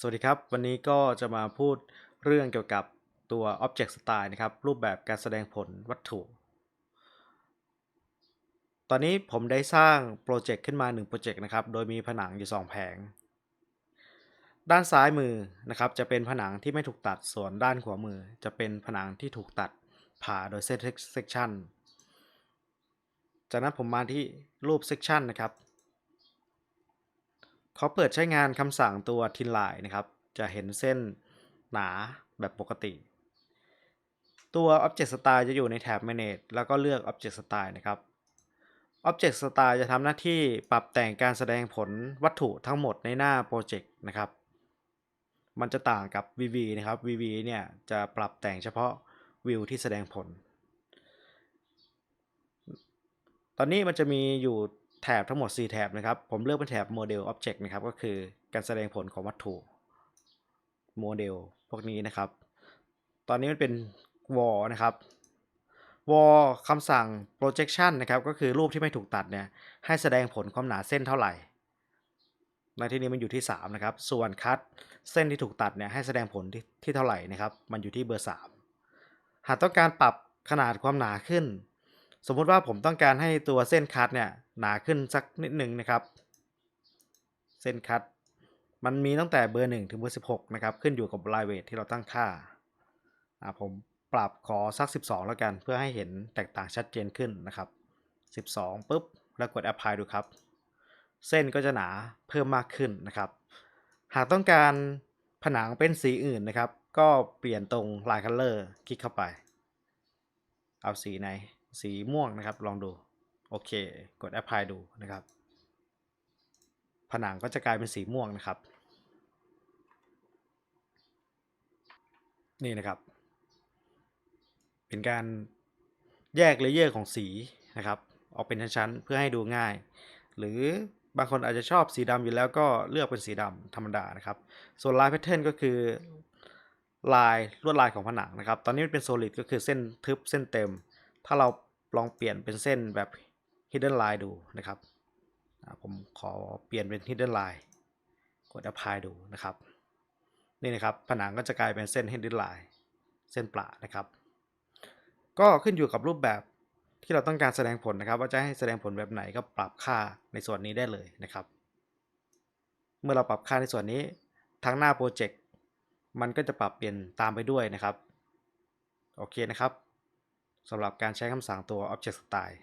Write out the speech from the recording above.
สวัสดีครับ วันนี้ก็จะมาพูดเรื่องเกี่ยวกับตัว Object Style นะครับ รูปแบบการแสดงผลวัตถุ ตอนนี้ผมได้สร้างโปรเจกต์ขึ้นมา1โปรเจกต์นะครับ โดยมีผนังอยู่ 2 แผง ด้านซ้ายมือนะครับ จะเป็นผนังที่ไม่ถูกตัด ส่วนด้านขวามือ จะเป็นผนังที่ถูกตัดผ่าโดยเส้น section จากนั้นผมมาที่รูป section นะครับ เขาเปิดใช้งานคำสั่งตัว thin line นะครับ จะเห็นเส้นหนาแบบปกติ ตัว Object Style จะอยู่ในแถบ Manage แล้วก็เลือก Object Style นะครับ Object Style จะทำหน้าที่ปรับแต่งการแสดงผลวัตถุทั้งหมดในหน้าโปรเจกต์นะครับ มันจะต่างกับ VV นะครับ VV เนี่ยจะปรับแต่งเฉพาะวิวที่แสดงผล ตอนนี้มันจะมีอยู่ แถบทั้งหมด 4 แถบนะครับ ผมเลือกเป็นแถบ Model Object นะครับ ก็คือการแสดงผลของวัตถุโมเดลพวกนี้นะครับ ตอนนี้มันเป็น wall นะครับ wall คำสั่ง projection นะครับ ก็คือรูปที่ไม่ถูกตัดเนี่ย ให้แสดงผลความหนาเส้นเท่าไหร่ ในที่นี้มันอยู่ที่ 3 นะครับ ส่วน cut เส้นที่ถูกตัดเนี่ย ให้แสดงผลที่ที่เท่าไหร่นะครับ มันอยู่ที่เบอร์ 3 หากต้องการปรับขนาดความหนาขึ้น สมมุติว่าผมต้องการให้ตัวเส้นคัดเนี่ยหนาขึ้นสักนิดหนึ่งนะครับ เส้นคัดมันมีตั้งแต่เบอร์ 1 ถึงเบอร์ 16 นะครับ ขึ้นอยู่กับ line weight ที่เราตั้งค่าอ่าผมปรับขอสัก 12 แล้วกัน เพื่อให้เห็นแตกต่างชัดเจนขึ้นนะครับ 12ปุ๊บแล้วกด apply ดูครับ เส้นก็จะหนาเพิ่มมากขึ้นนะครับ หากต้องการผนังเป็นสีอื่นนะครับ ก็เปลี่ยนตรง line color คลิกเข้าไป เอาสีไหน สีม่วงนะครับ ลองดู โอเค กด apply ดูนะครับ ผนังก็จะกลายเป็นสีม่วงนะครับ นี่นะครับ เป็นการแยกเลเยอร์ของสีนะครับออกเป็นชั้นๆเพื่อให้ดูง่าย หรือบางคนอาจจะชอบสีดำอยู่แล้วก็เลือกเป็นสีดำธรรมดานะครับ ส่วนลายแพทเทิร์นก็คือลายลวดลายของผนังนะครับ ตอนนี้มันเป็น solid ก็คือเส้นทึบเส้นเต็ม ถ้าเราลองเปลี่ยนเป็นเส้นแบบ hidden line ดูนะครับผมขอเปลี่ยนเป็น hidden line กด apply ดูนะครับ นี่นะครับผนังก็จะกลายเป็นเส้น hidden line เส้นปลานะครับ ก็ขึ้นอยู่กับรูปแบบที่เราต้องการแสดงผลนะครับ ว่าจะให้แสดงผลแบบไหนก็ปรับค่าในส่วนนี้ได้เลยนะครับ เมื่อเราปรับค่าในส่วนนี้ทั้งหน้าโปรเจกต์มันก็จะปรับเปลี่ยนตามไปด้วยนะครับ โอเคนะครับ สำหรับการใช้คำสั่งตัว Object Style